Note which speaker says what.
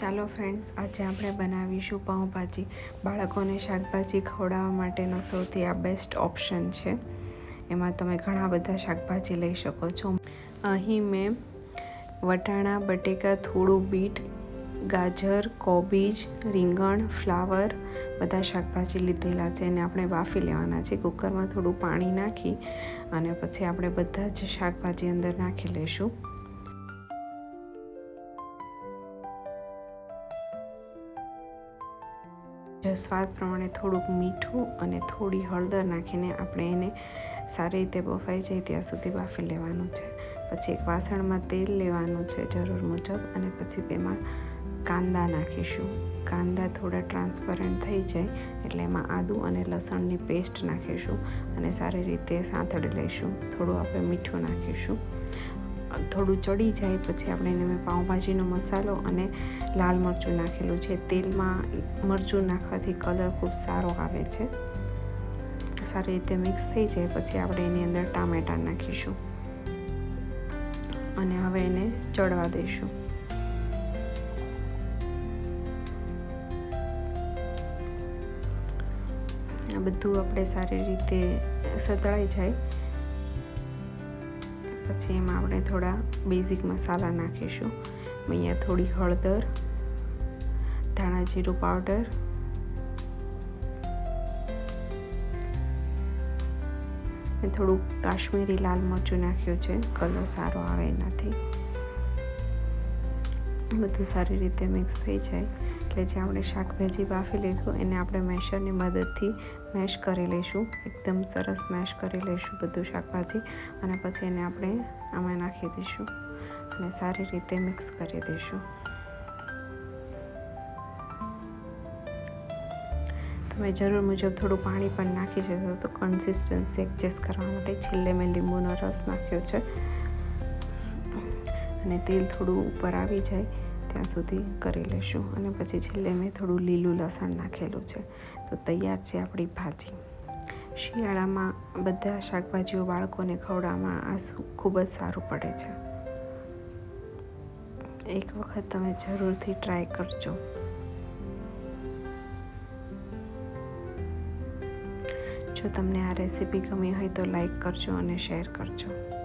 Speaker 1: ચાલો ફ્રેન્ડ્સ આજે આપણે બનાવીશું પાઉંભાજી. બાળકોને શાકભાજી ખવડાવવા માટેનો સૌથી આ બેસ્ટ ઓપ્શન છે. એમાં તમે ઘણા બધા શાકભાજી લઈ શકો છો. અહીં મેં વટાણા, બટેકા, થોડું બીટ, ગાજર, કોબીજ, રીંગણ, ફ્લાવર બધા શાકભાજી લીધેલા છે. અને આપણે બાફી લેવાના છે. કુકરમાં થોડું પાણી નાખી અને પછી આપણે બધા જ શાકભાજી અંદર નાખી લઈશું. સ્વાદ પ્રમાણે થોડુંક મીઠું અને થોડી હળદર નાખીને આપણે એને સારી રીતે બફાઈ જાય ત્યાં સુધી બાફી લેવાનું છે. પછી એક વાસણમાં તેલ લેવાનું છે જરૂર મુજબ અને પછી તેમાં કાંદા નાખીશું. કાંદા થોડા ટ્રાન્સપરન્ટ થઈ જાય એટલે એમાં આદું અને લસણની પેસ્ટ નાખીશું અને સારી રીતે સાંતળી લઈશું. થોડું આપણે મીઠું નાખીશું. થોડું ચડી જાય, પછી આપણે એને પાઉંભાજીનો મસાલો અને લાલ મરચું નાખેલું છે. તેલમાં મરચું નાખવાથી કલર ખૂબ સારો આવે છે. સારી રીતે મિક્સ થઈ જાય, પછી આપણે એની અંદર ટામેટાં નાખીશું. અને હવે એને ચડવા દઈશું. આ બધું આપણે સારી રીતે સતળાઈ જાય. પછી એમાં આપણે થોડા બેઝિક મસાલા નાખીશું. અહીંયા થોડી હળદર, ધાણા જીરું પાવડર થોડુંક કાશ્મીરી લાલ મરચું નાખ્યું છે. કલર સારો આવે એનાથી. બધું સારી રીતે મિક્સ થઈ જાય. એટલે જે આપણે શાકભાજી બાફી લઈશું એને આપણે મેશરની મદદથી મેશ કરી લઈશું. એકદમ સરસ મેશ કરી લઈશું બધું શાકભાજી. અને પછી એને આપણે આમાં નાખી દઈશું. અને સારી રીતે મિક્સ કરી દઈશું. તમે જરૂર મુજબ થોડું પાણી પણ નાખી શકો. તો કન્સિસ્ટન્સી એડજસ્ટ કરવા માટે છેલ્લે મેં લીંબુનો રસ નાખ્યો છે. અને તેલ થોડું ઉપર આવી જાય, ત્યાં સુધી કરી લઈશું અને પછી છેલ્લે મેં થોડું લીલું લસણ નાખેલું છે. તો તૈયાર છે આપણી ભાજી. શિયાળામાં બધા શાકભાજીઓ બાળકોને ખવડાવવામાં આ ખૂબ જ સારું પડે છે. એક વખત તમે જરૂરથી ટ્રાય કરજો. જો તમને આ રેસીપી ગમી હોય તો લાઈક કરજો અને શેર કરજો.